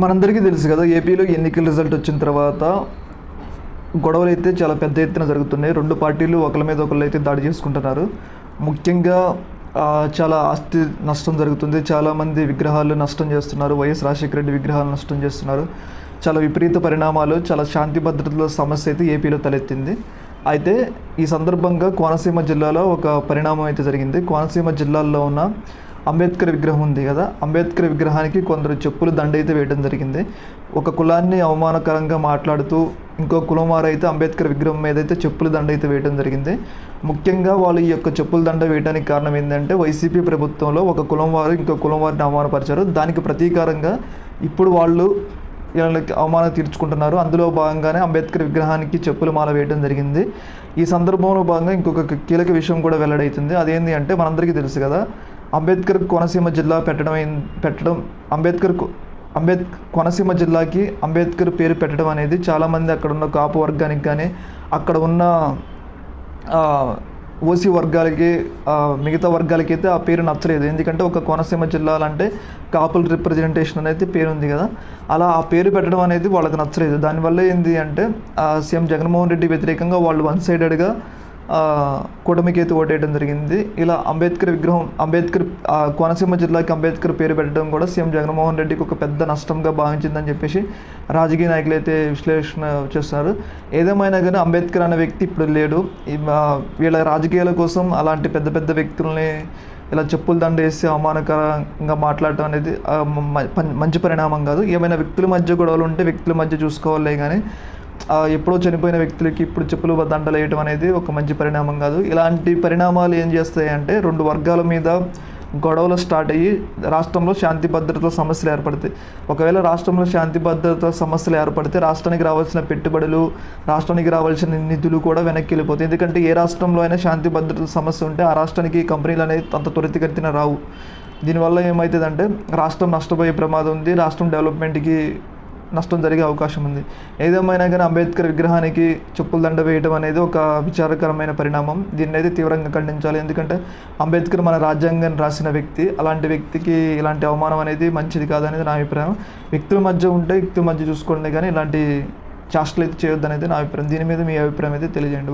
మనందరికీ తెలుసు కదా ఏపీలో ఎన్నికల రిజల్ట్ వచ్చిన తర్వాత గొడవలు అయితే చాలా పెద్ద ఎత్తున జరుగుతున్నాయి. రెండు పార్టీలు ఒకరి మీద ఒకళ్ళు అయితే దాడి చేసుకుంటున్నారు. ముఖ్యంగా చాలా ఆస్తి నష్టం జరుగుతుంది. చాలామంది విగ్రహాలు నష్టం చేస్తున్నారు. వైఎస్ రాజశేఖర రెడ్డి విగ్రహాలు నష్టం చేస్తున్నారు. చాలా విపరీత పరిణామాలు చాలా శాంతి భద్రతల సమస్య అయితే ఏపీలో తలెత్తింది. అయితే ఈ సందర్భంగా కోనసీమ జిల్లాలో ఒక పరిణామం అయితే జరిగింది. కోనసీమ జిల్లాలో ఉన్న అంబేద్కర్ విగ్రహం ఉంది కదా అంబేద్కర్ విగ్రహానికి కొందరు చెప్పులు దండ అయితే వేయడం జరిగింది. ఒక కులాన్ని అవమానకరంగా మాట్లాడుతూ ఇంకో కులం వారు అయితే అంబేద్కర్ విగ్రహం మీద అయితే చెప్పుల దండ అయితే వేయడం జరిగింది. ముఖ్యంగా వాళ్ళు ఈ యొక్క చెప్పుల దండ వేయడానికి కారణం ఏంటంటే వైసీపీ ప్రభుత్వంలో ఒక కులం వారు ఇంకో కులం వారిని అవమానపరిచారు. దానికి ప్రతీకారంగా ఇప్పుడు వాళ్ళు వీళ్ళకి అవమానం తీర్చుకుంటున్నారు. అందులో భాగంగానే అంబేద్కర్ విగ్రహానికి చెప్పులు మాల వేయడం జరిగింది. ఈ సందర్భంలో భాగంగా ఇంకొక కీలక విషయం కూడా వెల్లడవుతుంది అదేంటి అంటే మనందరికీ తెలుసు కదా అంబేద్కర్ కోనసీమ జిల్లా పెట్టడం పెట్టడం అంబేద్కర్ అంబేద్ కోనసీమ జిల్లాకి అంబేద్కర్ పేరు పెట్టడం అనేది చాలామంది అక్కడ ఉన్న కాపు వర్గానికి కానీ అక్కడ ఉన్న ఓసీ వర్గాలకి మిగతా వర్గాలకి అయితే ఆ పేరు నచ్చలేదు. ఎందుకంటే ఒక కోనసీమ జిల్లాలంటే కాపుల రిప్రజెంటేషన్ అనేది పేరు ఉంది కదా. అలా ఆ పేరు పెట్టడం అనేది వాళ్ళకి నచ్చలేదు. దానివల్ల ఏంటి అంటే సీఎం జగన్మోహన్ రెడ్డి వ్యతిరేకంగా వాళ్ళు వన్ సైడెడ్గా కూటమికి అయితే ఓటేయడం జరిగింది. ఇలా అంబేద్కర్ విగ్రహం అంబేద్కర్ కోనసీమ జిల్లాకి అంబేద్కర్ పేరు పెట్టడం కూడా సీఎం జగన్మోహన్ రెడ్డికి ఒక పెద్ద నష్టంగా భావించిందని చెప్పేసి రాజకీయ నాయకులు అయితే విశ్లేషణ చేస్తున్నారు ఏదేమైనా కానీ అంబేద్కర్ అనే వ్యక్తి ఇప్పుడు లేడు. వీళ్ళ రాజకీయాల కోసం అలాంటి పెద్ద పెద్ద వ్యక్తుల్ని ఇలా చెప్పులు దండ వేసి అవమానకరంగా మాట్లాడటం అనేది మంచి పరిణామం కాదు. ఏమైనా వ్యక్తుల మధ్య గొడవలు ఉంటే వ్యక్తుల మధ్య చూసుకోవాలి కానీ ఎప్పుడో చనిపోయిన వ్యక్తులకి ఇప్పుడు చెప్పులు దండలు వేయటం అనేది ఒక మంచి పరిణామం కాదు. ఇలాంటి పరిణామాలు ఏం చేస్తాయి అంటే రెండు వర్గాల మీద గొడవలు స్టార్ట్ అయ్యి రాష్ట్రంలో శాంతి భద్రతల సమస్యలు ఏర్పడతాయి. ఒకవేళ రాష్ట్రంలో శాంతి భద్రత సమస్యలు ఏర్పడితే రాష్ట్రానికి రావాల్సిన పెట్టుబడులు రాష్ట్రానికి రావాల్సిన నిధులు కూడా వెనక్కి వెళ్ళిపోతాయి. ఎందుకంటే ఏ రాష్ట్రంలో అయినా శాంతి భద్రత సమస్య ఉంటే ఆ రాష్ట్రానికి కంపెనీలు అనేది అంత త్వరితగతిన రావు. దీనివల్ల ఏమవుతుందంటే రాష్ట్రం నష్టపోయే ప్రమాదం ఉంది. రాష్ట్రం డెవలప్మెంట్కి నష్టం జరిగే అవకాశం ఉంది. ఏదేమైనా కానీ అంబేద్కర్ విగ్రహానికి చెప్పుల దండ వేయడం అనేది ఒక విచారకరమైన పరిణామం. దీన్ని అయితే తీవ్రంగా ఖండించాలి. ఎందుకంటే అంబేద్కర్ మన రాజ్యాంగాన్ని రాసిన వ్యక్తి. అలాంటి వ్యక్తికి ఇలాంటి అవమానం అనేది మంచిది కాదనేది నా అభిప్రాయం. వ్యక్తుల మధ్య ఉంటే వ్యక్తుల మధ్య చూసుకోండి కానీ ఇలాంటి చేష్టలు అయితే చేయొద్దు అనేది నా అభిప్రాయం. దీని మీద మీ అభిప్రాయం అయితే తెలియజేయండి.